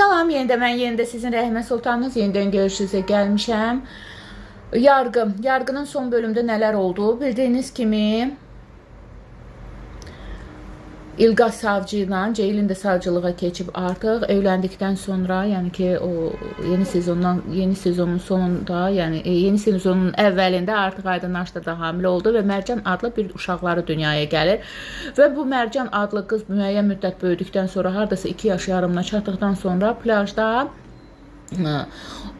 Salam, yenidən mən yenidə sizin Rəhimə Sultanınız yenidən görüşünüzə gəlmişəm. Yargı, yargının son bölümdə nələr oldu? Bildiyiniz kimi İlqaz savcı ilə Ceylin də savcılığa keçib artıq evləndikdən sonra, yəni ki, o yeni sezondan yeni sezonun sonunda, yəni e, yeni sezonun əvvəlində artıq aydınlaşdı da hamilə oldu və Mərcan adlı bir uşaqları dünyaya gəlir. Və bu Mərcan adlı qız müəyyən müddət böyüdükdən sonra, hardasa 2 yaş yarımına çatdıqdan sonra plyajda ə,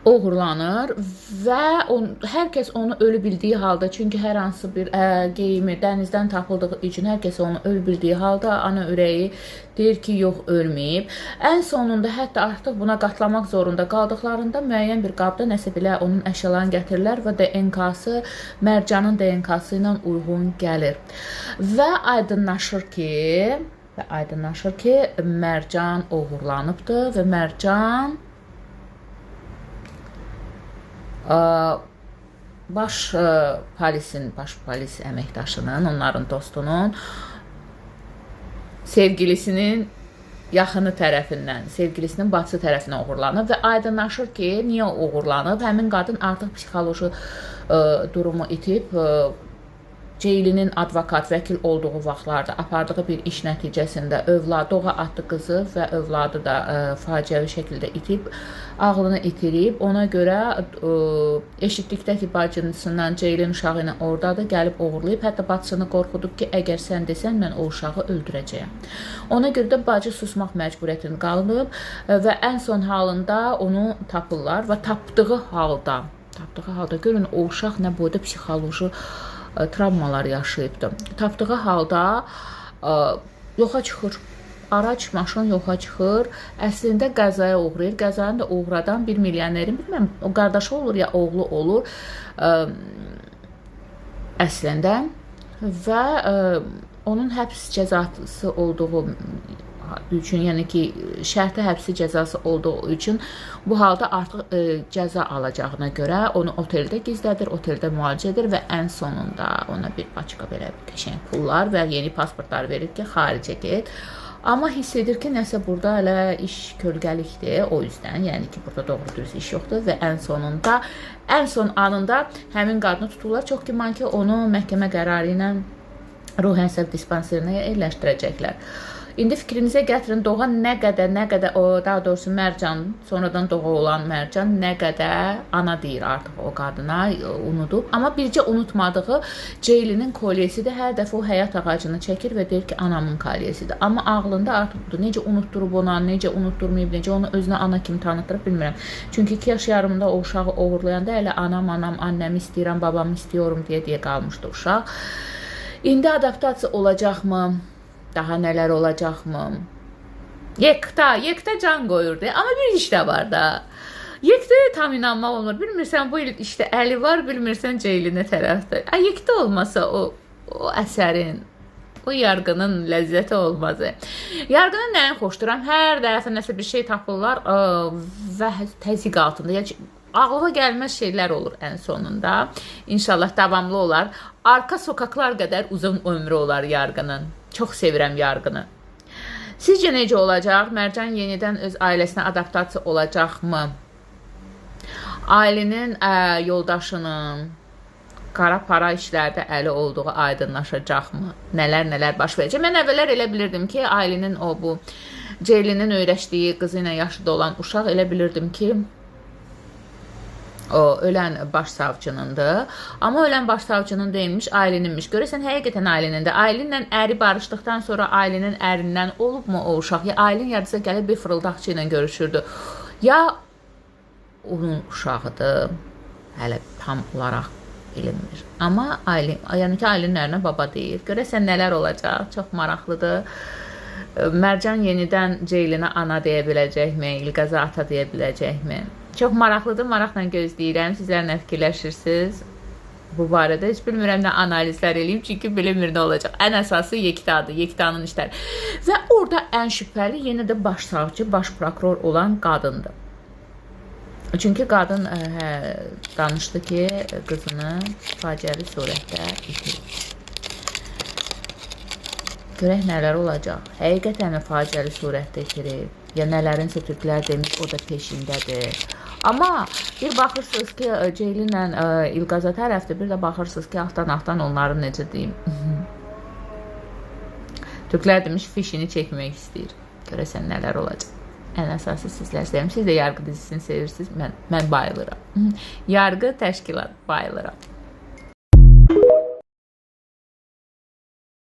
oğurlanır və on, hər kəs onu ölü bildiyi halda, çünki hər hansı bir ə, geyimi dənizdən tapıldığı üçün hər kəs onu ölü bildiyi halda ana ürəyi deyir ki, yox ölməyib. Ən sonunda hətta artıq buna qatlamaq zorunda qaldıqlarında müəyyən bir qabda nəsə belə onun əşyalarını gətirirlər və DNK-sı Mərcanın DNK-sı ilə uyğun gəlir. Və aydınlaşır ki, və aydınlaşır ki, Mərcan oğurlanıbdı və Mərcan baş ə, polisin, baş polis əməkdaşının, onların dostunun sevgilisinin yaxını tərəfindən, sevgilisinin bacısı tərəfindən oğurlanıb və aydınlaşır ki, niyə oğurlanıb? Həmin qadın artıq psixoloji ə, durumu itib, ə, Ceylinin advokat, vəkil olduğu vaxtlarda apardığı bir iş nəticəsində övladı oğa atdı qızı və övladı da ə, faciəvi şəkildə itib, ağlını itirib. Ona görə ə, eşitdikdə ki, bacısından Ceylin uşağı ilə ordadır, gəlib oğurlayıb, hətta bacısını qorxudub ki, əgər sən desən, mən o uşağı öldürəcəyəm. Ona görə də bacı susmaq məcburiyyətində qalıb ə, və ən son halında onu tapırlar və tapdığı halda, tapdığı halda görün o uşaq nə boyda psixoloji travmalar yaşayıbdı. Tapdığı halda yoxa çıxır. Araç, maşın yoxa çıxır. Əslində qəzaya uğrayır. Qəzanı da uğradan bir milyonerin, bilmirəm, o qardaşı olur ya oğlu olur. Əslində və ə, onun həbs cəzası olduğu üçün, yəni ki, şərti həbsi cəzası olduğu üçün bu halda artıq e, cəza alacağına görə onu oteldə gizlədir, oteldə müalicə edir və ən sonunda ona bir paçka belə qəşəng pullar və yeni pasportlar verir ki, xaricə get. Amma hiss edir ki, nəsə burada hələ iş kölgəlikdir. O yüzdən, yəni ki, burada doğru düz iş yoxdur və ən sonunda, ən son anında həmin qadını tuturlar. Çox güman ki, onu məhkəmə qərarı ilə ruhi əsəb dispanserinə yerləşdirəcəklər. İndi fikrinizə gətirin doğan nə qədər, nə qədər o daha doğrusu Mərcan, sonradan doğu olan Mərcan nə qədər ana deyir artıq o qadına unudub. Amma bircə unutmadığı Ceylinin kolyesidir. Hər dəfə o həyat ağacını çəkir və deyir ki, anamın kolyesidir. Amma ağlında artıq budur. Necə unutdurub ona, necə unutdurmayıb, necə onu özünə ana kimi tanıtdırıb bilmirəm. Çünki 2 yaş yarımında o uşağı oğurlayanda elə anam, anam, annəmi istəyirəm, babamı istiyorum deyə deyə qalmışdı uşaq. İndi adaptasiya olacaqmı? Daha nələr olacaqmı? Yekta, Yekta can qoyurdu. Amma bir iş də var da. Yekta'ya tam inanmaq olmur. Bilmirsən bu il işte əli var, bilmirsən Ceylinə tərəfdə. Ay Yekta olmasa o o əsərin o yarğının ləzzəti olmaz. Yarğının nəyin xoşduram? Hər tərəfə nəsə bir şey tapırlar ə, və təzyiq altında. Yəni ağlıma gəlməz şeylər olur ən sonunda. İnşallah davamlı olar. Arka sokaklar qədər uzun ömrü olar yarğının. Çox sevirəm yarğını. Sizcə necə olacaq? Mərcan yenidən öz ailəsinə adaptasiya olacaqmı? Ailənin ə, yoldaşının qara para işlərdə əli olduğu aydınlaşacaqmı? Nələr nələr baş verəcək? Mən əvvəllər elə bilirdim ki, ailənin o bu Ceylinin öyrəşdiyi qızı ilə yaşıda olan uşaq elə bilirdim ki, o ölən başsavcınındır. Amma ölən başsavcının deyilmiş, ailəninmiş. Görəsən həqiqətən ailənindir. Ailə əri barışdıqdan sonra ailənin ərindən olubmu o uşaq? Ya ailənin yarısı gəlib bir fırıldaqçı ilə görüşürdü. Ya onun uşağıdır. Hələ tam olaraq bilinmir. Amma ailə, yəni ki, ailənin ərinə baba deyir. Görəsən nələr olacaq? Çox maraqlıdır. Mərcan yenidən Ceylinə ana deyə biləcəkmi? İlqaza ata deyə biləcəkmi? Çox maraqlıdır, maraqla gözləyirəm. Sizlər nə fikirləşirsiniz? Bu barədə heç bilmirəm nə analizlər eləyim, çünki bilmir nə olacaq. Ən əsası Yektadır, Yektanın işləri. Və orada ən şübhəli yenə də baş savcı, baş prokuror olan qadındır. Çünki qadın ə, hə, danışdı ki, qızını faciəvi surətdə itirib. Görək nələr olacaq. Həqiqətən faciəli surətdə itirib. ya nələrinsə türklər demiş, o da peşindədir. Amma bir baxırsınız ki, e, Ceylinlə e, İlqaza tərəfdir, bir də baxırsınız ki, altdan-altdan onların necə deyim, Türklər demiş fişini çəkmək istəyir. Görəsən nələr olacaq. Ən əsası sizlər sevim. Siz də yargı dizisini sevirsiniz. Mən mən bayılıram. Yargı təşkilat bayılıram.